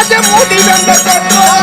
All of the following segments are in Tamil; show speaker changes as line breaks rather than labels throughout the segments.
ராஜமூடி வந்த தோற்றும்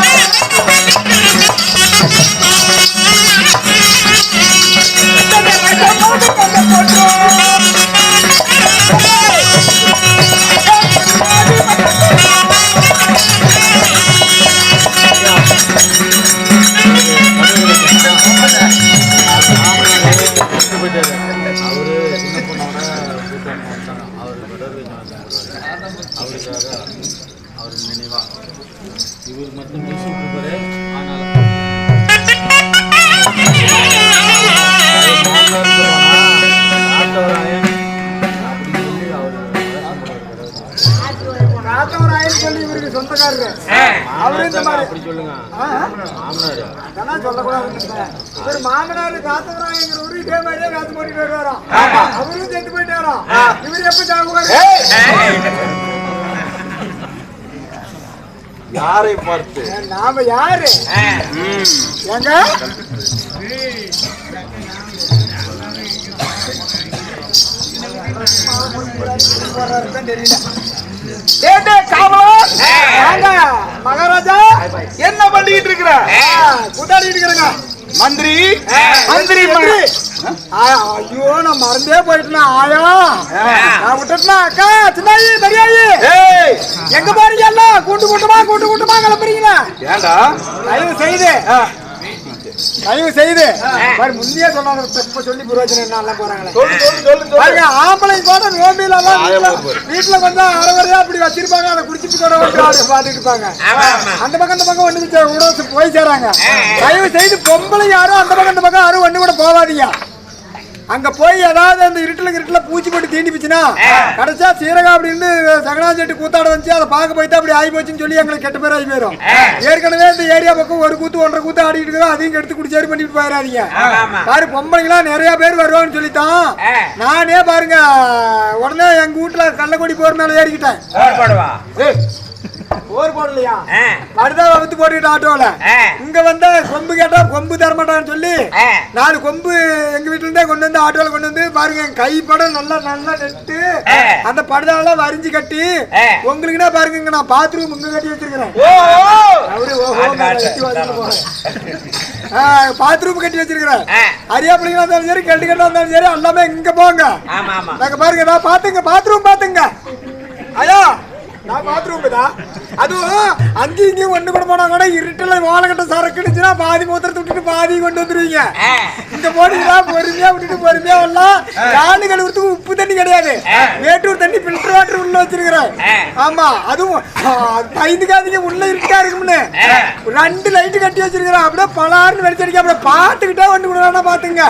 அதெல்லாம் சொல்லக்கூடாது ஒரு மாமனார் காத்தவராயங்கிறவரு இதே மாதிரியே காத்து போட்டுட்டு வருவாராம் அவரும் செத்து போயிட்டாராம் இவர் எப்ப சாகுவாரு
யாரை பார்த்து
நாம யாரு ஏங்க தெரியல
ஏண்டே காவலர்?
வாங்க, மகாராஜா.
என்ன பண்ணிட்டு இருக்கிற?
கூட்டாடி இருக்கிறேங்க.
மந்திரி. மந்திரி
ஐயோ நான் மறந்தே போயிட்டேனா ஆயா. நான் விட்டுட்டேனா அக்கா? சின்னாயி பெரியாயி.
ஏய்.
எங்க போறீங்க எல்லாம்? கூட்டு கூட்டமா கூட்டு கூட்டமா கிளம்புறீங்களா?
ஏண்டா?
தயவு செய்து தயவு செய்து பாரு முந்தையே சொல்லாத இப்ப சொல்லி பிரயோஜனம் என்ன போறாங்களே.
சொல்லு சொல்லு சொல்லு சொல்லு.
பாருங்க ஆம்பளை கூட நோம்பில எல்லாம் வீட்டுல வீட்டுல கொஞ்சம் அரைவரையா அப்படி வச்சிருப்பாங்க அதை குடிச்சிட்டு கூட வந்து பாத்துட்டு இருப்பாங்க. அந்த பக்கம் இந்த பக்கம் ஒண்ணு கூட போய் சேராங்க. தயவு செய்து பொம்பளை யாரும் அந்த பக்கம் இந்த பக்கம் யாரும் ஒண்ணு கூட போகாதீங்க. அங்க போய் ஏதாவது அந்த இருட்டுல இருட்டுல பூச்சி போட்டு தீண்டி போச்சுன்னா கடைசியா சீரகா அப்படின்னு சகனாஞ்செட்டு கூத்தாட வந்துச்சு அதை பார்க்க போயிட்டு அப்படி ஆகி போச்சுன்னு சொல்லி எங்களுக்கு கெட்ட பேர் ஆகி போயிடும் ஏற்கனவே இந்த ஏரியா பக்கம் ஒரு கூத்து ஒன்றரை கூத்து ஆடிட்டு இருக்கோம் அதையும் எடுத்து குடிச்சாரு பண்ணிட்டு போயிடாதீங்க பாரு பொம்பளைங்களா நிறைய பேர் வருவாங்கன்னு சொல்லித்தான். நானே பாருங்க உடனே எங்க வீட்டுல கள்ளக்கொடி போர் மேல ஏறிக்கிட்டேன். போர் போடலையா? அடுத்த வகுத்து போட்டுக்கிட்டு ஆட்டோல. இங்க வந்தா கொம்பு கேட்டா கொம்பு தரமாட்டான்னு சொல்லி நாலு கொம்பு எங்க வீட்டுல இருந்தே கொண்டு வந்து ஆட்டோல கொண்டு வந்து பாருங்க கை படம் நல்லா நல்லா நெட்டு. அந்த படதாலாம் வரிஞ்சு கட்டி உங்களுக்குன்னா பாருங்க இங்க நான் பாத்ரூம் இங்க கட்டி வச்சிருக்கிறேன். பாத்ரூம் கட்டி வச்சிருக்கிறேன். அரியா பிள்ளைங்களா இருந்தாலும் சரி கெட்டு கெட்டா இருந்தாலும் சரி எல்லாமே இங்க போங்க. நாங்க பாருங்க நான் பாத்துங்க பாத்ரூம் பாத்துங்க. ஐயா. நான் பாத்ரூம் அதுவும் அங்கேயும் இங்கேயும் ஒண்ணு கூட போனா கூட இருட்டுல வாழகட்ட சரக்கு இருந்துச்சுன்னா பாதி மூத்திரத்தை விட்டுட்டு பாதி கொண்டு வந்துருவீங்க. இந்த போனீங்களா பொறுமையா விட்டுட்டு பொறுமையா வரலாம். காலு கழுவுறதுக்கு உப்பு தண்ணி கிடையாது. மேட்டூர் தண்ணி ஃபில்டர் வாட்டர் உள்ள வச்சிருக்கிறேன். ஆமா அதுவும் பயந்துக்காதீங்க உள்ள இருக்கா இருக்கும்னு. ரெண்டு லைட் கட்டி வச்சிருக்கிறேன். அப்படியே பலாருன்னு வெளிச்சடிக்க அப்படியே பாத்துக்கிட்டே கூட வேணா பாத்துங்க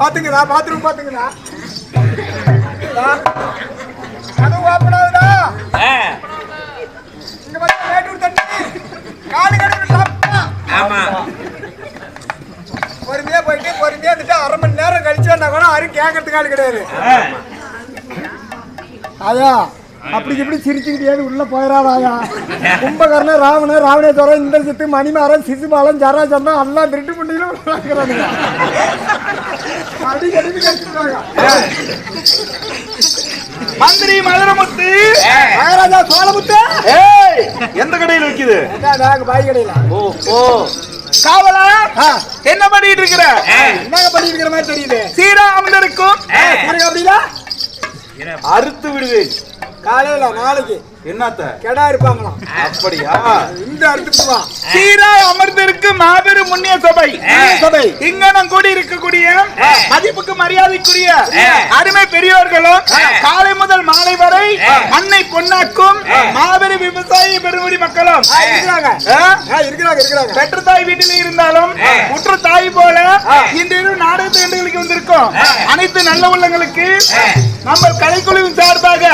பாத்துங்கடா பாத்ரூம் பாத்துங்கடா அதுவும் ஓப்பன் ஆகுதா? இங்க வந்து மேட்டூர் தண்ணி காலு கழுவி சாப்பிட்டா. பொறுமையா போயிட்டு பொறுமையா இருந்துட்டு அரை மணி நேரம் கழிச்சு வந்தா கூட யாரும் கேட்கறதுக்கு ஆள் கிடையாது. ஆயா. அப்படி இப்படி சிரிச்சுக்கிட்டே உள்ள போயிடாதாயா கும்பகர்ணன் ராவணன் ராவணேஸ்வரன் இந்த சித்து மணிமாறன் சிசுபாலன் ஜராசந்தம் எல்லாம் திருட்டு புண்டியில உள்ளாக்குறானுங்க அடி கடிச்சு கடிச்சுட்டாங்க
மந்திரி மதுரமுத்து
மகாராஜா சோழமுத்து!
ஏய் எந்த கடையில்
நாங்க பாய் கடையில.
ஓ ஓ. காவலா? என்ன பண்ணிட்டு இருக்கிற?
என்னங்க பண்ணிட்டு இருக்கிற மாதிரி தெரியுது? சீரக அப்படிங்களா
அறுத்து விடுவேன்.
காலையில நாளைக்கு.
என்னத்த?
கெடா இருப்பாங்களாம்.
அப்படியா?
இந்த அறுத்துக்குவான்
சீராய் அமர்ந்திருக்கு மாபெரும் முன்னிய சபை.
சபை
இங்கனம் கூடி இருக்கக்கூடிய மதிப்புக்கு மரியாதைக்குரிய அருமை பெரியோர்களும் காலை முதல் மாலை வரை மண்ணை பொன்னாக்கும் மாபெரும் விவசாய பெருங்குடி மக்களும்.
இருக்கிறாங்க. இருக்கிறாங்க இருக்கிறாங்க.
பெற்ற தாய் வீட்டில் இருந்தாலும் உற்ற தாய் போல இன்று நாடகத்து வந்திருக்கோம். அனைத்து நல்ல உள்ளங்களுக்கு நம்ம கலைக்குழுவின் சார்பாக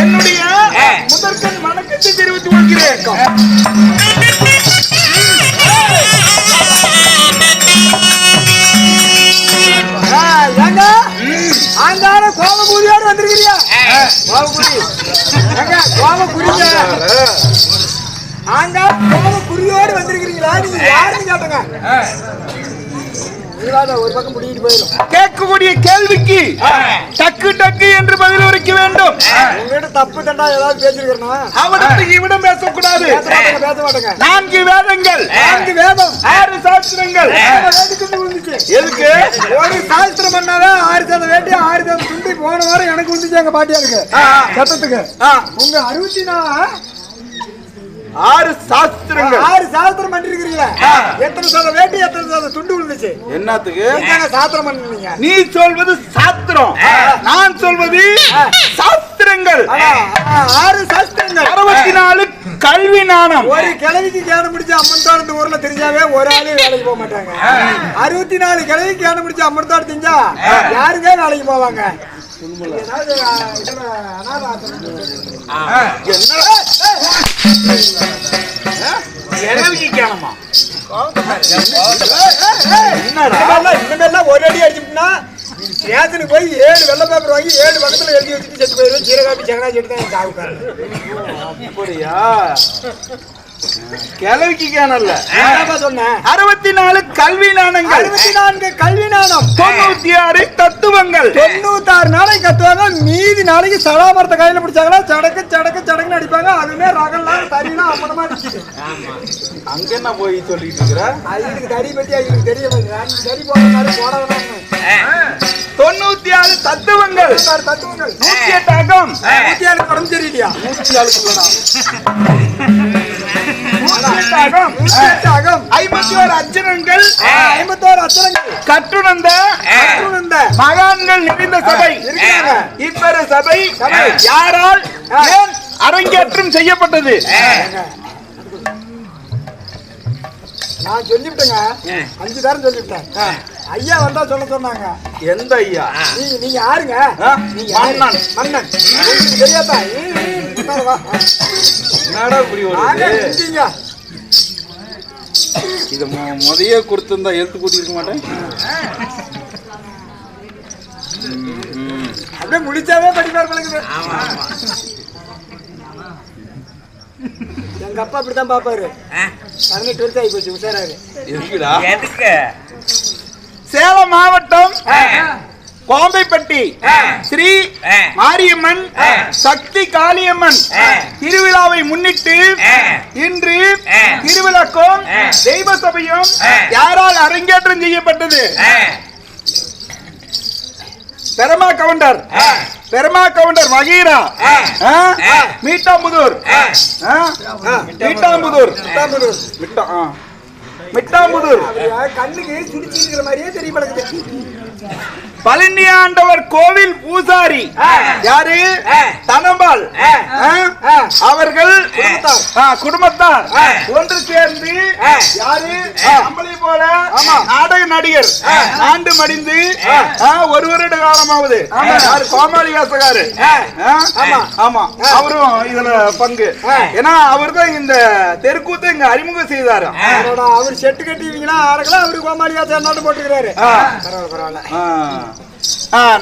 என்னுடைய முதற்கண் வணக்கத்தை தெரிவித்துக் கொள்கிறேன்
ஆ, ஏங்க? ஆண்டான கோமபூதியோடு வந்திருக்கிறியா கோமபூதி ஏங்க கோமபுரிங்க ஆண்டா கோமபுரியோடு வந்திருக்கிறீங்களா? நீங்க யாருன்னு கேட்டுங்க ஒரு பக்கம் பிடிக்கிட்டு போயிடும்
கேட்கக்கூடிய கேள்விக்கு டக்கு டக்கு என்று பதில் உரைக்க வேண்டும்.
உங்ககிட்ட தப்பு தண்டா ஏதாவது பேசிருக்கிறனா?
அவனுக்கு இவிடம் பேசக்கூடாது.
பேச மாட்டேங்க
நான்கு வேதங்கள்
நான்கு வேதம்
ஆறு சாஸ்திரங்கள். எதுக்கு?
ஒரு சாஸ்திரம் பண்ணாவே ஆறு சதம் வேட்டி ஆறு சதம் துண்டி போன வாரம் எனக்கு வந்துச்சு எங்க பாட்டியாருக்கு சத்தத்துக்கு உங்க அறுபத்தி நாலு
ஆறு சாஸ்திரங்கள்.
ஆறு சாஸ்திரம் பண்ணிருக்கிறீங்களா. எத்தனை சதம்
என்னத்துக்கு?
பண்ணீங்க?
நீ சொல்வது சாஸ்திரம் நான் சொல்வது சாஸ்திரங்கள்.
ஆறு சாஸ்திரங்கள்.
அறுபத்தி நாலு கல்வி நாணம்
ஒரு கிழவிக்கு கேன முடிச்சு அம்மன்தார் இந்த ஊர்ல தெரிஞ்சாவே ஒரு ஆளே வேலைக்கு போக மாட்டாங்க. அறுபத்தி நாலு கிழவிக்கு கேன முடிச்சு அம்மன்தார் தெரிஞ்சா யாருங்க வேலைக்கு போவாங்க. ஒரு அடி அடிச்சுட்டா ஸ்டேஷனுக்கு போய் ஏழு வெள்ளை பேப்பர் வாங்கி ஏழு பக்கத்துல எழுதி வச்சுட்டு செத்து போயிடுவேன் சீரகாப்பி தான் எனக்கு ஆகுக்காரு
அப்படியா? கிழவிக்கு
என்னப்பா சொன்னேன்.
அறுபத்தி நாலு கல்வி நாணங்கள்.
அறுபத்தி நான்கு கல்வி நாணம்.
தொண்ணூத்தி ஆறு தத்துவங்கள்.
தொண்ணூத்தாறு நாளைக்கு கத்துவாங்க. மீதி நாளைக்கு சடாமரத்தை கையில பிடிச்சாங்கன்னா சடக்கு சடக்கு சடக்குன்னு அடிப்பாங்க. அதுவுமே ரகல்லாம் தறிலாம் அப்புறமா அடிச்சுது
அங்க என்ன போய் சொல்லிட்டு இருக்கிற?
அதுக்கு தறி பத்தி அவங்களுக்கு தெரிய தறி போடாதான்
தொண்ணூத்தி ஆறு தத்துவங்கள்.
தத்துவங்கள்.
நூத்தி எட்டு அகம்.
நூத்தி படம் தெரியலையா?
நூத்தி எட்டு
நூத்தி எட்டு அகம்
ஐம்பத்தி ஒரு அச்சரங்கள் கற்றுணர்ந்த
இந்த
மகான்கள் நிறைந்த சபை. இப்பெரு சபை. யாரால் ஏன் அரங்கேற்றம் செய்யப்பட்டது?
நான் சொல்லிவிட்டேங்க. அஞ்சு தரம் சொல்லிவிட்டேன். ஐயா வந்தா சொல்ல சொன்னாங்க.
எந்த ஐயா?
நீங்க நீங்க யாருங்க?
மன்னன்.
மன்னன். தெரியாதா.
என்னடா இப்படி
வாங்க,
வருது
நிக்கீங்க.
இத மொ- முதையே கொடுத்திருந்தா எழுத்து கூட்டி இருக்க மாட்டேன்.
அப்படியே முடிச்சாவே படிப்பார் பழகுது எங்க அப்பா அப்படித்தான் பாப்பாரு பதினெட்டு வருஷம் ஆகி போச்சு உஷாராரு
இருக்குடா
சேலம் மாவட்டம் கோம்பைப்பட்டி ஸ்ரீ மாரியம்மன் சக்தி காளியம்மன் திருவிழாவை முன்னிட்டு இன்று திருவிழாக்கும் தெய்வ சபையும் யாரால் அரங்கேற்றம் செய்யப்பட்டது? பெருமா கவுண்டர். பெருமா கவுண்டர் வகீரா. ஆ? மீட்டாம்புதூர். ஆ? மீட்டாம்புதூர். மிட்டா ஆ. மிட்டாம்புதூர்.
கண்ணுக்கு சுடிச்சு இருக்கிற மாதிரியே தெரிய
பழனி ஆண்டவர் கோவில் பூசாரி. யாரு? தனபால் ஆ? அவர்கள் குடும்பத்தார். ஒன்று சேர்ந்து யாரு? போல நாடக நடிகர். ஆண்டு மடிந்து ஒரு வருட காலமாவது. யாரு? கோமாளி வேசகாரு ஆமா. அவரும் இதுல பங்கு. ஏன்னா அவர்தான் இந்த தெருக்கூத்தை இங்க அறிமுகம் செய்தாரு.
அவர் செட்டு கட்டிவீங்களா ஆறக்கலாம் அவரு கோமாளியா சேர்ந்தாட்டு போட்டுக்கிறாரு. பரவாயில்ல பரவாயில்ல.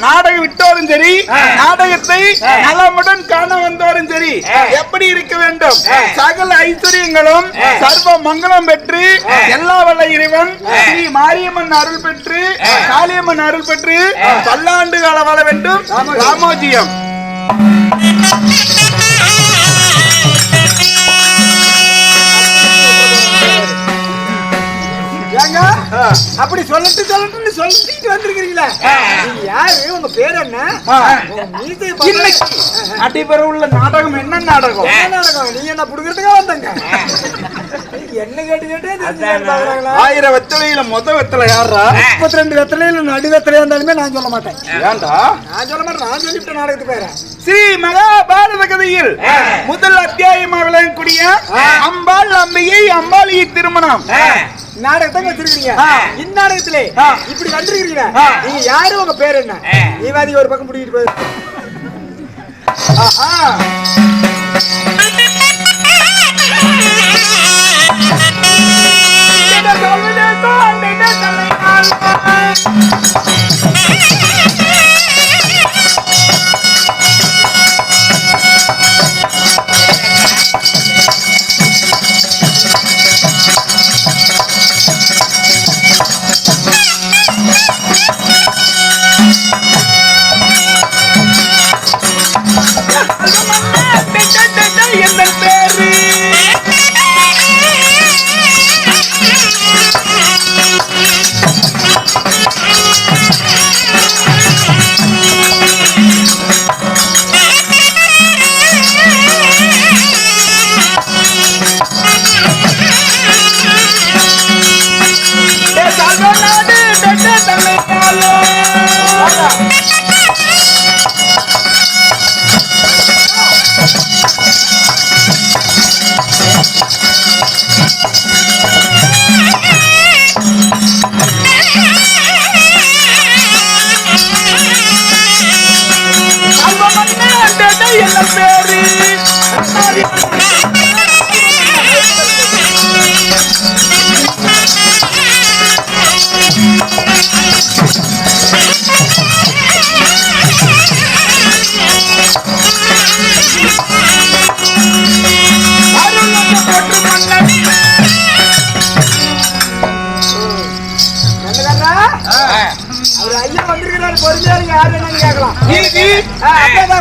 நாடகம் விட்டோரும் சரி நாடகத்தை நலமுடன் காண வந்தோரும் சரி. எப்படி இருக்க வேண்டும்? சகல ஐஸ்வர்யங்களும் சர்வ மங்களம் பெற்று எல்லா வல்ல இறைவன் ஸ்ரீ மாரியம்மன் அருள் பெற்று காளியம்மன் அருள் பெற்று பல்லாண்டு கால வாழ வேண்டும். ராமோஜியம்.
ஏங்க? அப்படி சொல்லட்டு சொல்லட்டுன்னு சொல்லிட்டு வந்திருக்கிறீங்களே. யாரு? உங்க பேர் என்ன?
நடைபெற உள்ள நாடகம் என்ன நாடகம்?
என்ன நடக்கும்? நீங்க என்ன புடுக்கிறதுக்கா வந்தங்க. என்ன கேட்டு கேட்டு
ஆயிரம் வெத்தலையில மொத வெத்தலை யாரா
முப்பத்தி ரெண்டு வெத்தலையில நடு வெத்தலையா இருந்தாலுமே நான் சொல்ல மாட்டேன்.
ஏன்டா?
நான் சொல்ல மாட்டேன் நான் சொல்லிவிட்ட நாடகத்துக்கு பேர
ஸ்ரீ மகாபாரத கதையில் முதல் அத்தியாயமாக விளங்கக்கூடிய அம்பாள் அம்பிகை அம்பாளியை திருமணம்.
நாடகத்தை வச்சிருக்கீங்க இந்நாடகத்திலே இப்படி வந்திருக்கீங்க நீங்க யாரு உங்க பேர் என்ன? நீவாதி ஒரு பக்கம் பிடிக்கிட்டு போய் ஆஹா.
என்ன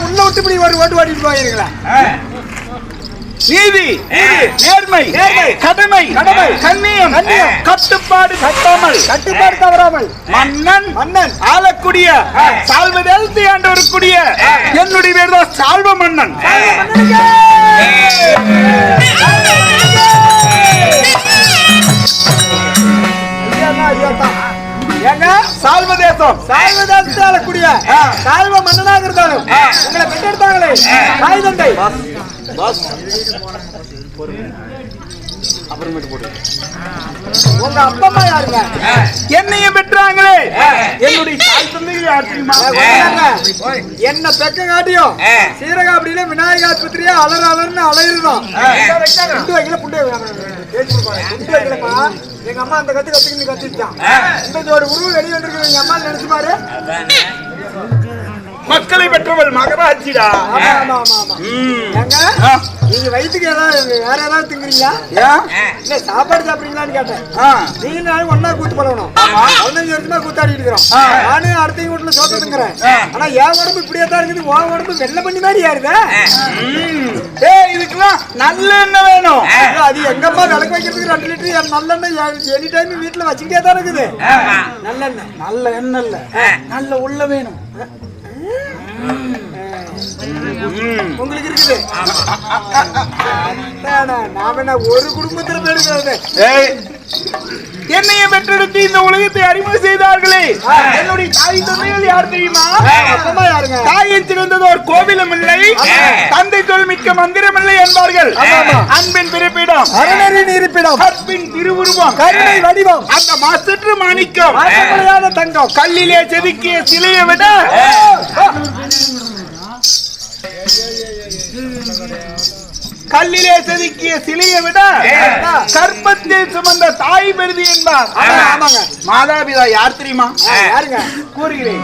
உள்ள விட்டு இப்படி ஒரு ஓட்டு ஓட்டிட்டு போயிருங்களா
நீதி நேர்மை. கடமை
கடமை.
கண்ணியம்
கண்ணியம்.
கட்டுப்பாடு கட்டாமல்
கட்டுப்பாடு தவறாமல்
மன்னன்
மன்னன்
ஆளக்கூடிய சால்வதெழுத்து ஆண்டவருக்குரிய என்னுடைய பேர் தான் சால்வ மன்னன்
ஐயாதான், ஐயாதான். ஏங்க
சால்வ தேசம்.
சால்வதாசத்தால கூடிய சால்வ மன்னனாக இருந்தாலும் உங்களை பெற்றெடுத்தாங்களே தாய் தந்தை. உங்க அப்பா அம்மா யாருங்க?
என்னையும் பெற்றாங்களே. என்னுடைய தாய்
ஏங்க, என்ன பெக்க காட்டியும் சீரகாப்படியில விநாயக ஆஸ்பத்திரியா? அலர் அலர்னு அலையுதுதான் புண்டு வைக்கல புண்டு வைக்கல. பேச்சு கொடுப்பாங்க. புண்டு வைக்கலப்பா. எங்க அம்மா அந்த கத்து கத்துக்கு கத்துட்டான் இந்த ஒரு உருவம் வெளியே எங்க அம்மா நினைச்சு பாரு.
மக்களை பெற்றவள் மகராட்சிடா
ஆமா ஆமா ஆமா ஆமா
ம்.
ஏங்க
ஆ.
நீங்க வயிற்றுக்கு ஏதாவது வேற ஏதாவது திங்குறீங்களா? இல்ல சாப்பாடு சாப்பிடுறீங்களான்னு கேட்டேன். நீங்க நானும் ஒண்ணா கூத்து பழகணும். பதினஞ்சு வருஷமா கூத்தாடிட்டு இருக்கிறோம். நானும் அடுத்த வீட்டுல சோத்ததுங்கிறேன் ஆனா என் உடம்பு இப்படியே தான் இருக்குது. உன் உடம்பு வெள்ளை பண்ணி மாதிரி யாருதா.
ஏய் இதுக்கெல்லாம் நல்ல எண்ணெய் வேணும்.
அது எங்கம்மா விளக்கு வைக்கிறதுக்கு ரெண்டு லிட்டர் நல்லெண்ணெய் எனி டைம் வீட்டுல வச்சுக்கிட்டே தான் இருக்குது. நல்லெண்ணெய்
நல்ல எண்ணெய் இல்ல. நல்ல உள்ள வேணும். Mm.
உங்களுக்கு இருக்குது. நாம என்ன ஒரு குடும்பத்துல போயிருக்கிறது
ஏய், என்னைய பெற்றெடுத்து இந்த உலகத்தை அறிமுகம் செய்தார்களே. என்னுடைய தாய் தந்தைகள் யார் தெரியுமா?
யாருங்க?
தாயின் சிறந்ததோர் கோவிலும் இல்லை. தந்தை தொல் மிக்க மந்திரம் இல்லை என்பார்கள். அன்பின் பிறப்பிடம்.
அறநெறியின் இருப்பிடம்.
கற்பின் திருவுருவம்.
கருணை வடிவம்.
அந்த மாசற்று மாணிக்கம்.
தங்கம்.
கல்லிலே செதுக்கிய சிலையை விட கல்லிலே செதுக்கிய சிலையை விட கற்பத்தில் சுமந்த தாய் பெருதி என்பார். மாதாபிதா யார் தெரியுமா?
யாருங்க?
கூறுகிறேன்.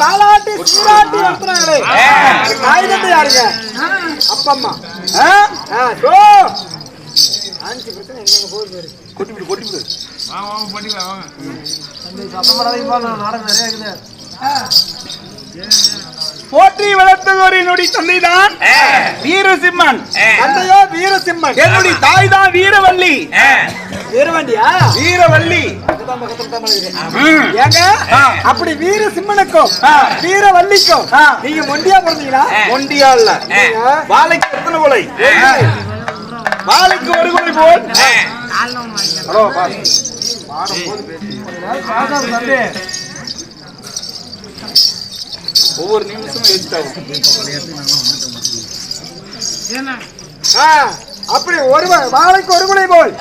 தாளாட்டி சீராட்டி நடத்துறாங்களே கொட்டி விடு கொட்டி விடு.
ஆ?
ஆ, தோ. ஆன்சி பிரச்சனை எங்கெங்க போகுது பாரு.
கொட்டிவிடு கொட்டிவிடு போற்றி வளர்த்ததோரினுடைய தந்தைதான் வீரசிம்மன்
தந்தையோ வீரசிம்மன்.
என்னுடைய தாய் தான் வீரவல்லி
வீரவண்டியா
வீரவல்லி.
தான். ஏங்க அப்படி வீரசிம்மனுக்கும் வீரவல்லிக்கும் நீங்க மொண்டியா பிறந்தீங்களா?
ஒண்டியா இல்ல. வாழைக்கு எத்தனை கொலை வாழைக்கு ஒரு கொலை போல். ஹலோ. ஒவ்வொரு நிமிஷமும்
அப்படி ஒருவர் வாழைக்கு ஒரு முனை போல்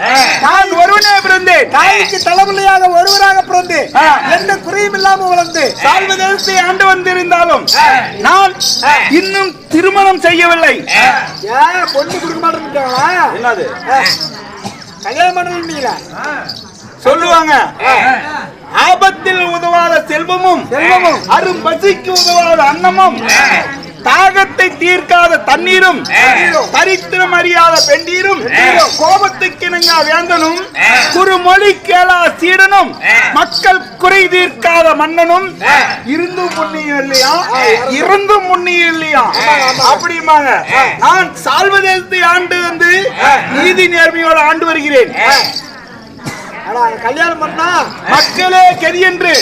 நான் ஒருவனே பிறந்தேன்.
தாய்க்கு தலைமுறையாக ஒருவராக பிறந்து. எந்த குறையும் இல்லாம வளர்ந்து
சால்வதேசத்தை ஆண்டு வந்திருந்தாலும் நான் இன்னும் திருமணம் செய்யவில்லை.
பொண்ணு கொடுக்க மாட்டேன்னுட்டாங்களா
என்னது?
கல்யாணம் பண்ணீங்களா
சொல்லுவாங்க. ஆபத்தில் உதவாத செல்வமும். அரும் பசிக்கு உதவாத அன்னமும் தாகத்தை தீர்க்காத தண்ணீரும் தரித்திரம் அறியாத பெண்டீரும் கோபத்துக்கு இணங்கா வேந்தனும் குறுமொழி கேளா சீடனும் மக்கள் குறை தீர்க்காத மன்னனும் இருந்தும் முன்னியும் இல்லையா? இருந்தும் முன்னியும் இல்லையா? அப்படிம்பாங்க. நான் சால்வதேசத்தை ஆண்டு வந்து நீதி நேர்மையோடு ஆண்டு வருகிறேன்.
கல்யாணம் பண்ணா?
மக்களே கெதி என்று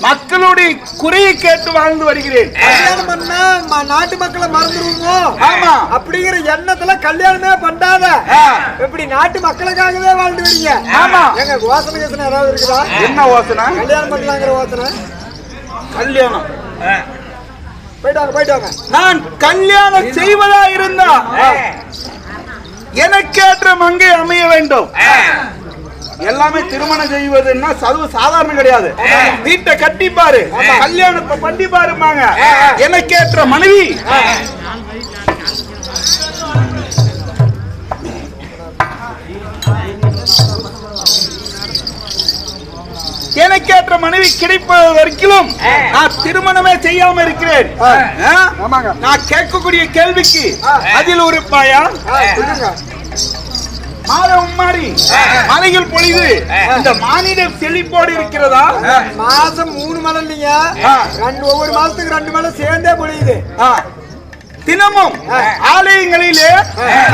மக்களுடைய குறையை கேட்டு வாழ்ந்து வருகிறேன்.
கல்யாணம் பண்ணா ம- நாட்டு மக்களை மறந்துடுவோமோ
ஆமா.
அப்படிங்கிற எண்ணத்துல கல்யாணமே பண்ணாத.
ஆ.
இப்படி நாட்டு மக்களுக்காகவே வாழ்ந்து வரீங்க?
ஆமா.
எங்க யோசனை யோசனை ஏதாவது இருக்குதா?
என்ன யோசனை
கல்யாணம் பண்ணலாங்கிற யோசனை
கல்யாணம்.
போயிட்டு வாங்க போயிட்டு வாங்க.
நான் கல்யாணம் செய்வதா இருந்தா எனக்கேற்ற மங்கை அமைய வேண்டும். எல்லாமே திருமணம் செய்வதுன்னா சதுவு சாதாரணம் கிடையாது. வீட்டை கட்டிப்பாரு கல்யாணத்தை பண்ணி பாருமாங்க எனக்கேற்ற மனைவி. எனக்கேற்ற மனைவி கிடைப்பது வரைக்கும் நான் திருமணமே செய்யாம இருக்கிறேன். நான் கேட்கக்கூடிய கேள்விக்கு அதில் ஒரு பயம்
ஆ, சொல்லுங்க
மாதம் மாறி மலையில் பொழிவு இந்த மானிட செழிப்போடு இருக்கிறதா?
மாசம் மூணு மலை இல்லைங்க.
ஆ.
ரெண்டு ஒவ்வொரு மாசத்துக்கு ரெண்டு மலை சேர்ந்தே பொழியுது.
தினமும் ஆலயங்களிலே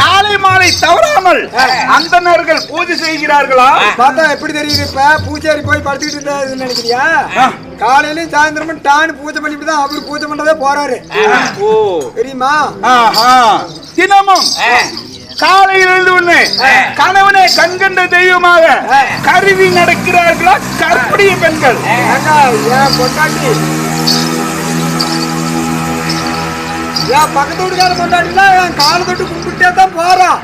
காலை மாலை தவறாமல் அந்தணர்கள் பூஜை செய்கிறார்களா?
பார்த்தா எப்படி தெரியுது இப்ப? பூஜாரி போய் படுத்துக்கிட்டு நினைக்கிறியா. காலையிலயும் சாயந்தரமும் டான்னு பூஜை பண்ணிட்டு தான் அவரு பூஜை பண்றதே போறாரு.
ஓ
தெரியுமா?
ஆஹா. தினமும் காலையில் எழுந்து ஒண்ணு கணவனை கண்கண்ட தெய்வமாக கருவி நடக்கிறார்களா? கற்புடைய பெண்கள்.
பொண்டாட்டி. பக்கத்து வீட்டுக்கார கொண்டாடிலாம் என் காலை தொட்டு கும்பிட்டே தான் போறான்.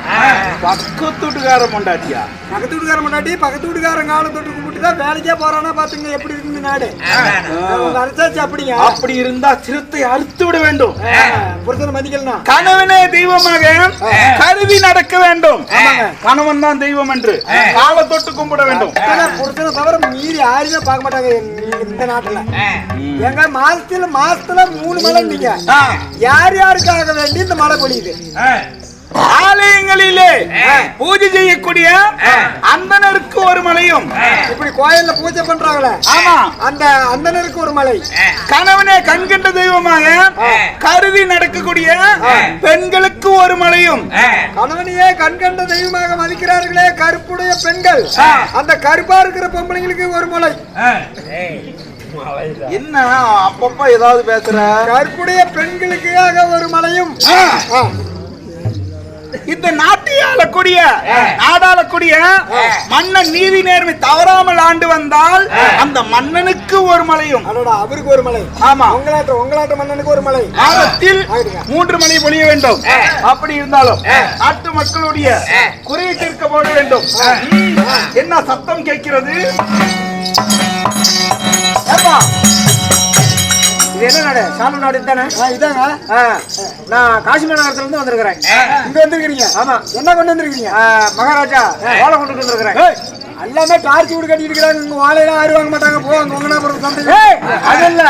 பக்கத்து வீட்டுக்கார பொண்டாட்டியா?
பக்கத்து வீட்டுக்கார கொண்டாடி பக்கத்து வீட்டுக்காரன் காலை தொட்டு கும்பிட்டு தான் வேலைக்கே போறானா பாத்துங்க எப்படி இருக்கு நாடு? அரசாட்சி அப்படிங்க
அப்படி இருந்தா சிறுத்தை அறுத்து விட வேண்டும்.
புருஷனை மதிக்கலாம்
கணவனே தெய்வமாக கருதி நடக்க வேண்டும். கணவன் தான் தெய்வம் என்று காலை தொட்டு கும்பிட வேண்டும்.
புருஷனை தவிர மீறி யாருமே பார்க்க மாட்டாங்க இந்த- நாட்டுல. எங்க மாசத்துல மாசத்துல மூணு மழை நீங்க. யார் யாருக்காக வேண்டி இந்த மழை பொழியுது?
ஆலயங்களிலே பூஜை செய்யக்கூடிய அந்தனருக்கு ஒரு மலையும்.
இப்படி கோயில்ல பூஜை பண்றாங்களே.
ஆமா.
அந்த அந்தனருக்கு ஒரு மலை.
கணவனே கண்கண்ட தெய்வமாக கருதி நடக்கக்கூடிய பெண்களுக்கு ஒரு மலையும்.
கணவனையே கண்கண்ட தெய்வமாக மதிக்கிறார்களே கருப்புடைய பெண்கள். அந்த கருப்பா இருக்கிற பொம்பளைங்களுக்கு ஒரு மலை.
என்ன அப்பப்ப ஏதாவது பேசுற?
கருப்புடைய பெண்களுக்காக ஒரு மலையும். ஆ.
இந்த நாட்டை ஆளக்கூடிய நாடாளக்கூடிய மன்னன் நீதி நேர்மை தவறாமல் ஆண்டு வந்தால் அந்த மன்னனுக்கு ஒரு மலையும்.
அவருக்கு ஒரு மலை.
ஆமா.
உங்களாட்ட உங்களாட்ட மன்னனுக்கு ஒரு மலை.
மாதத்தில் மூன்று மணி பொழிய வேண்டும். அப்படி இருந்தாலும் நாட்டு மக்களுடைய குறையை தீர்க்க போட வேண்டும். என்ன சத்தம் கேட்கிறது? ஏப்பா,
இது என்ன நாடு? சாலம் நாடு தானே
இதாங்க.
நான் காஷ்மீர் நகரத்துல இருந்து வந்திருக்கிறேன்
இங்க வந்திருக்கீங்க
ஆமா.
என்ன கொண்டு வந்திருக்கீங்க
மகாராஜா ஓலை கொண்டு வந்திருக்கிறேன்.
எல்லாமே டார்ச் வீடு கட்டிட்டு இருக்காங்க உங்க வாழையெல்லாம் ஆறு வாங்க மாட்டாங்க? போ அங்க உங்கனாபுரம் சந்தை
ஏய், அது இல்ல.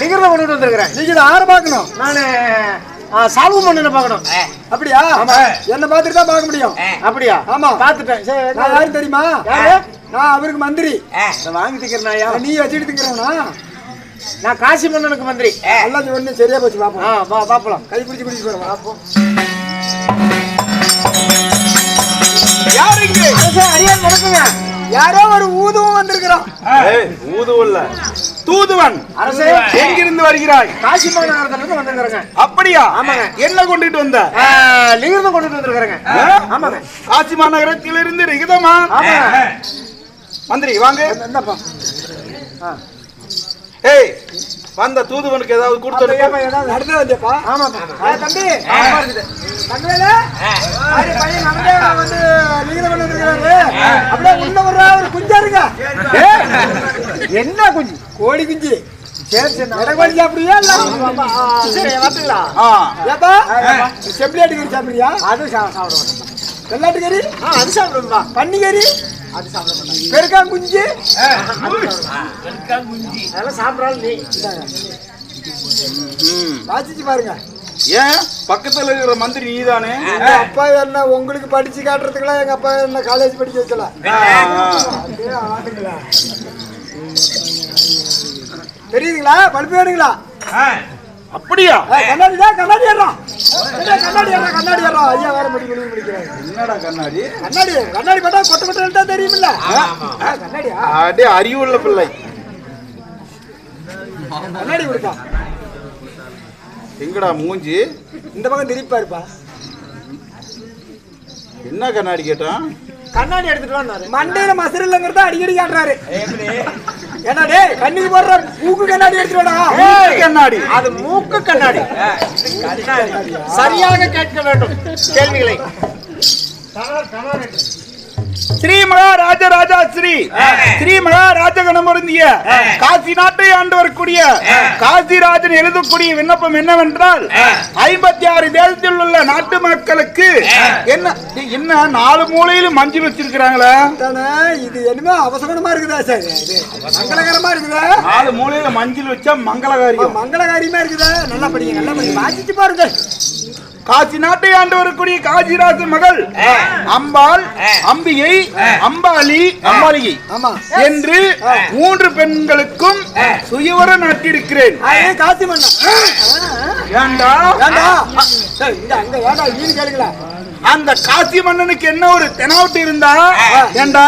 லிகர்ல கொண்டு வந்திருக்கிறேன்.
நீங்க இதை ஆறு பார்க்கணும்?
நானு சால்வு மண்ணு பார்க்கணும்.
அப்படியா? என்ன பார்த்துட்டு தான் பார்க்க முடியும்.
அப்படியா?
ஆமா.
பாத்துட்டேன் சரி
நான் யாரும் தெரியுமா? நான் அவருக்கு மந்திரி.
வாங்கி திக்கிறேன்
நீ வச்சுட்டு திங்கிறவனா?
நான் காசி மன்னனுக்கு மந்திரி.
எல்லாம் ஒண்ணு சரியா போச்சு பாப்போம்
ஆ வா பாப்பலாம்
கை பிடிச்சு பிடிச்சு போறோம் பாப்போம்
யார் இங்கு?
அரியான் வணக்கங்க.
யாரோ ஒரு ஊதுவும் வந்திருக்கிறான்.
ஏய், ஊதுவல்ல
தூதுவன்.
அரசே.
எங்கிருந்து வருகிறாய்?
காசி மாநகரத்துல இருந்து வந்திருக்கிறேங்க.
அப்படியா? என்ன கொண்டுட்டு வந்த?
லிகர்ல கொண்டு வந்திருக்கிறேங்க. ஆமாங்க.
காசி மாநகரத்திலிருந்து ரிகிதமா
ஆமாங்க.
மந்திரி வாங்க.
என்னப்பா?
ஏய் வந்த தூதுவனுக்கு ஏதாவது கொடுத்து
நடந்து வந்தியப்பா?
ஆமாப்பா.
தம்பி.
என்ன குஞ்சு?
கோழி குஞ்சு. சாப்பிடுறியா
அது சா- சாப்பிட மாட்டேன்
வெள்ளாட்டு கறி?
ஆ, அது சாப்பிடும்பா
பன்னி பெருக்கான் குஞ்சு
அதெல்லாம் சாப்பிடாலும் நீ.
ம்.
வாசிச்சு பாருங்க.
ஏன்? பக்கத்துல இருக்கிற மந்திரி நீதானே?
எங்க அப்பா என்ன உங்களுக்கு படிச்சு காட்டுறதுக்குலாம் எங்க அப்பா என்ன காலேஜ் படிக்க வைக்கல?
ஆ, ஆ.
அப்படியே ஆட்டுங்களா? தெரியுதுங்களா? பல்பு வேணுங்களா?
அப்படியா?
கண்ணாடி தான் கண்ணாடி ஏய், கண்ணாடி ஏறான் கண்ணாடி ஏறான் ஐயா வேற முடி முடி முடிக்கிறாரு
என்னடா கண்ணாடி?
கண்ணாடி கண்ணாடி பார்த்தா கொட்ட கொட்ட தான் தெரியுமில்ல? கண்ணாடியா?
அடே அறிவுள்ள பிள்ளை.
கண்ணாடி கொடுத்தா
எங்கடா மூஞ்சி?
இந்த பக்கம் திருப்பா இருப்பா
என்ன கண்ணாடி கேட்டான்?
கண்ணாடி எடுத்துட்டு வந்தாரு.
மண்டையில மசர் இல்லைங்கிறத அடிக்கடி காட்டுறாரு. ஏன்னா டேய் கண்ணுக்கு போடுற பூக்கு கண்ணாடி
மூக்கு கண்ணாடி.
அது மூக்கு கண்ணாடி. சரியாக கேட்க வேண்டும். கேள்விகளை.
ஸ்ரீ மகாராஜ ராஜா ஸ்ரீ. ஸ்ரீ மகாராஜ கணமருந்திய காசி நாட்டை ஆண்டு வரக்கூடிய காசிராஜன் எழுதக்கூடிய விண்ணப்பம் என்னவென்றால் ஐம்பத்தி ஆறு தேசத்தில் உள்ள நாட்டு மக்களுக்கு என்ன என்ன நாலு மூலையிலும் மஞ்சள் வச்சிருக்கிறாங்களே?
தானே இது என்னமோ அவசரமா இருக்குதா சார்? மங்களகரமா இருக்குதா?
நாலு மூலையில மஞ்சள் வச்சா மங்களகாரியம்.
மங்களகாரியமா இருக்குதா? நல்லா படிங்க நல்லா படிங்க. வாசிச்சு பாருங்க
காசி நாட்டை ஆண்டு வரக்கூடிய காசிராஜன் மகள் அம்பாள் அம்பிகை அம்பாளி அம்பாலிகை
ஆமா.
என்று மூன்று பெண்களுக்கும் சுயவர நாட்டியிருக்கிறேன்.
அதே காசி
ஏண்டா?
ஏண்டா? டேய், இந்த அங்க ஏண்டா மீன் கேளுங்களா.
அந்த காசி மன்னனுக்கு என்ன ஒரு தெனாவட்டு இருந்தா? ஏண்டா?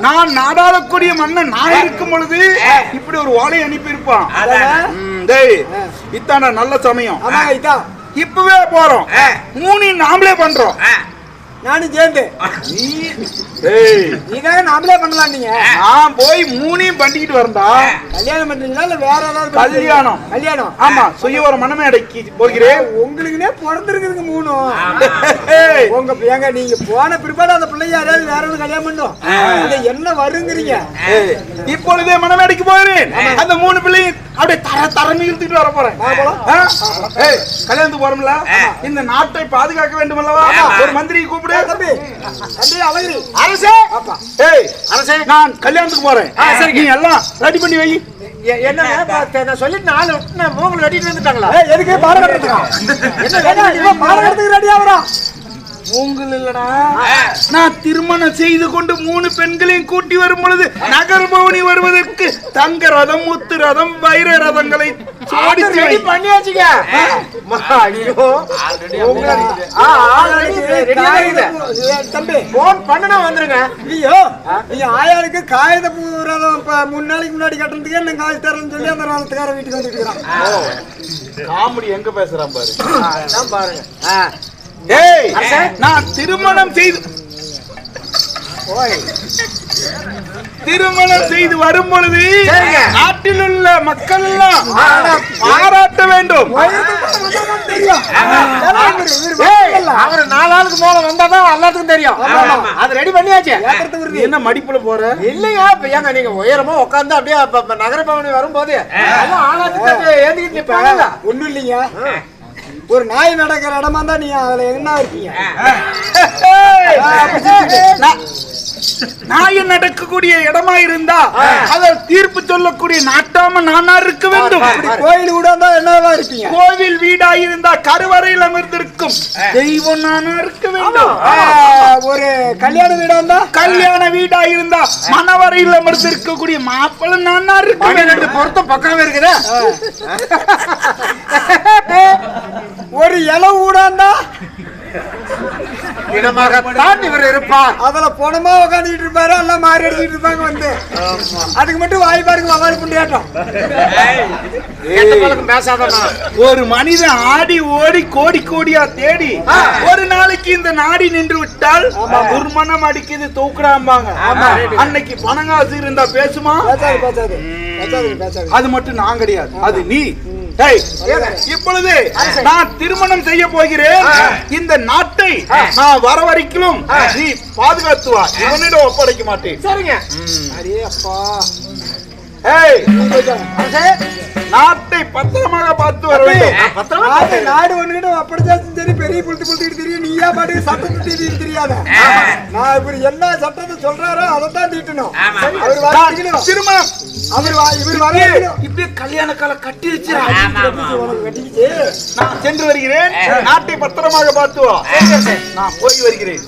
நான் நாடாளக்கூடிய மன்னன் நான் இருக்கும் பொழுது இப்படி ஒரு ஓலை அனுப்பி இருப்பான் டேய் இத்தான நல்ல சமயம். இப்பவே போறோம். மூணு நாமளே பண்றோம்.
நானும் சேர்ந்து
நீ
ஏய்.
இதாக நாமளே பண்ணலாம் நீங்க
நான் போய் மூணையும் பண்ணிக்கிட்டு வரேன்டா.
கல்யாணம் பண்றீங்களா இல்ல வேற ஏதாவது?
கல்யாணம்.
கல்யாணம்.
ஆமா சுயவர மனமே அடக்கி போகிறேன்
உங்களுக்குனே பிறந்திருக்குதுங்க மூணும்
ஏய்,
உங்க ஏங்க நீங்க போன பிற்பாடு அந்த பிள்ளை யாராவது வேற ஒன்று கல்யாணம் பண்ணும் என்ன வருங்கிறீங்க?
இப்பொழுதே மனமேடைக்கு போகிறேன். அந்த மூணு பிள்ளையும் அப்படியே தர தரன்னு இழுத்துட்டு வர போறேன். கல்யாணத்துக்கு போறோம்ல? இந்த நாட்டை பாதுகாக்க வேண்டும் அல்லவா ஒரு மந்திரியை கூப்பிடு.
தம்பி. தம்பி அழகிரி
அரசே! ஏய்
அரசே!
நான் கல்யாணத்துக்கு போறேன். நீ எல்லாம் ரெடி பண்ணி வை.
எ- என்னங்க? இப்ப நான் சொல்லிட்டு நாலு நான் மூணு வெட்டிட்டு வந்துட்டாங்களா?
எதுக்கு பாடம் கட்டுறதுக்கா? என்ன இவன் பாடம் கட்டுறதுக்கு ரெடி ஆகுறான்.
உங்கள் இல்லடா. நான் திருமணம் செய்து கொண்டு மூணு பெண்களையும் கூட்டி வரும் பொழுது நகர் பவனி வருவதற்கு தங்க ரதம் முத்து ரதம் வைர ரதங்களை
ஆயாளுக்கு காகித பூ ரதம் மூணு நாளைக்கு முன்னாடி கட்டுறதுக்கே என்ன காசு தரேன்னு சொல்லி அந்த ரதத்துக்கார வீட்டுக்கு வந்துட்டு
காமெடி எங்க பேசுறான் பாரு.
பாருங்க. அரசே.
நான் திருமணம் செய்து திருமணம் செய்து வரும் பொழுது. நாட்டில் உள்ள மக்கள் எல்லாம் பாராட்ட வேண்டும்.
அவரு நாலு ஆளுக்கு மேல வந்தாதான் எல்லாத்துக்கும் தெரியும். அது ரெடி பண்ணியாச்சு.
என்ன மடிப்புல போற?
இல்லையா? இப்ப ஏங்க நீங்க உயரமா உட்கார்ந்து அப்படியே அப்ப- அப்ப நகர பவனி வரும்போது ஏந்திக்கிட்டு
ஒண்ணும் இல்லைங்க. ஒரு நாய் நடக்கிற இடமா தான் நீங்க அதுல என்ன இருக்கீங்க
நாயம் நடக்கக்கூடிய இடமா இருந்தா அதில் தீர்ப்பு சொல்லக்கூடிய நாட்டாம நானா இருக்க வேண்டும்.
கோயில் கூட இருந்தா என்னவா இருப்பீங்க?
கோவில் வீடா இருந்தா கருவறையில் அமர்ந்திருக்கும். தெய்வம் நானா இருக்க வேண்டும்.
ஒரு கல்யாண வீடா இருந்தா
கல்யாண வீடா இருந்தா மணவரையில் அமர்ந்திருக்கக்கூடிய மாப்பிள்ளை நானா இருக்க வேண்டும்.
பொருத்தம் பக்கமே இருக்குதா.
ஒரு இலை ஊடா இருந்தா
இனமாகத்தான் இவர் இருப்பார்.
அதுல போனமா உட்காந்துட்டு இருப்பாரு எல்லாம் மாறி அடிச்சிட்டு இருப்பாங்க வந்து. அதுக்கு மட்டும் வாய் பாருங்க வவாலி புண்டியாட்டம்.
ஒரு மனிதன் ஆடி ஓடி கோடி கோடியா தேடி ஒரு நாளைக்கு இந்த நாடி நின்று விட்டால் துர்மணம் அடிக்குது தூக்குறாம்பாங்க அன்னைக்கு பணங்காசு இருந்தா பேசுமா? அது மட்டும் நான் கிடையாது. அது நீ. இப்பொழுது நான் திருமணம் செய்ய போகிறேன். இந்த நாட்டை நான் வர வரைக்கும் நீ பாதுகாத்து வா இவனிடம் ஒப்படைக்க மாட்டேன்.
சரிங்க.
அரே அப்பா
நாட்டை பத்திரமாக பார்த்து வர வேண்டும்.
நாடு ஒண்ணுகிட்ட அப்படிச்சாச்சும் சரி பெரிய புளுத்து புளுத்திட்டு தெரியும். நீயா பாட்டுக்கு சட்டம் தீட்டு தெரியாத. நான் இப்படி என்ன சட்டத்தை சொல்றாரோ அதை தான் தீட்டணும் அவர் வாங்கிக்கணும்
திருமணம்
அவர் இவர் வரணும்
இப்படியே கல்யாண கால கட்டி வச்சிரு.
உனக்கு வெட்டிக்கிச்சு
நான் சென்று வருகிறேன். நாட்டை பத்திரமாக பார்த்து நான் போய் வருகிறேன்.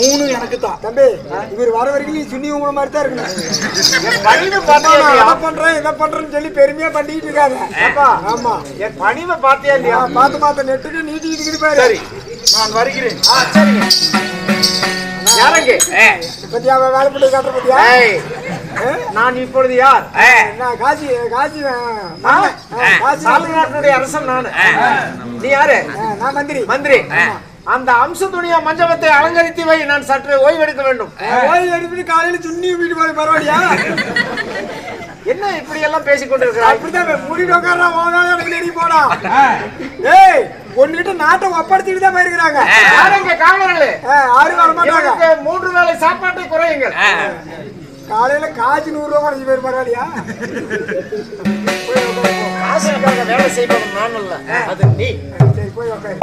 மூணு எனக்கு தான்.
தம்பி இவர் வர வரைக்கும் நீ சுண்ணி உங்களை மாதிரி தான் இருக்கணும் நான்? அதை பண்றேன் இதை பண்றேன்னு சொல்லி பெருமையா பண்ணிட்டு இருக்காத ஆமா.
என் பணிவை பார்த்தியா இல்லையா?
பார்த்து பார்த்து நெட்டுக்கு நீட்டிக்கிட்டு இருக்குது பாரு.
சரி நான் வருகிறேன்.
ஆ, சரிங்க. யாரங்க?
பத்தியா அவன் வேலை பண்ணி காட்டுற பத்தியா?
நான் இப்பொழுது யார்?
நான் காசி காசி ஆ, மன்னன். ஆ, காசி
சாலை நாட்டினுடைய அரசன் நானு. நீ யாரு?
நான் மந்திரி.
மந்திரி. அந்த அம்ச துணியா மஞ்சபத்தை அலங்கரித்து வை. நான் சற்று ஓய்வெடுக்க வேண்டும்.
ஓய்வு எடுத்துட்டு காலையில சுண்ணி வீட்டு போய் பரவாயில்லையா?
என்ன இப்படி எல்லாம் பேசிக் கொண்டிருக்கிறாய்
அப்படிதான் மூடிட்டு உட்காரா எனக்கு நெறி போடா. ஏய் ஒன்னுகிட்ட நாட்டை ஒப்படைச்சிட்டு தான் போயிருக்கிறாங்க.
யாரங்க காவலர்களே?
ஆ, யாரும் வர மாட்டாங்க.
மூன்று வேளை சாப்பாட்டை குறையுங்கள்.
காலையில காய்ச்சி நூறு ரூபா குறைஞ்சி போயிரு பரவாயில்லையா?
காசுக்காக வேலை செய்பவன் நான் அல்ல. அது நீ.
சரி போய் உட்காரு.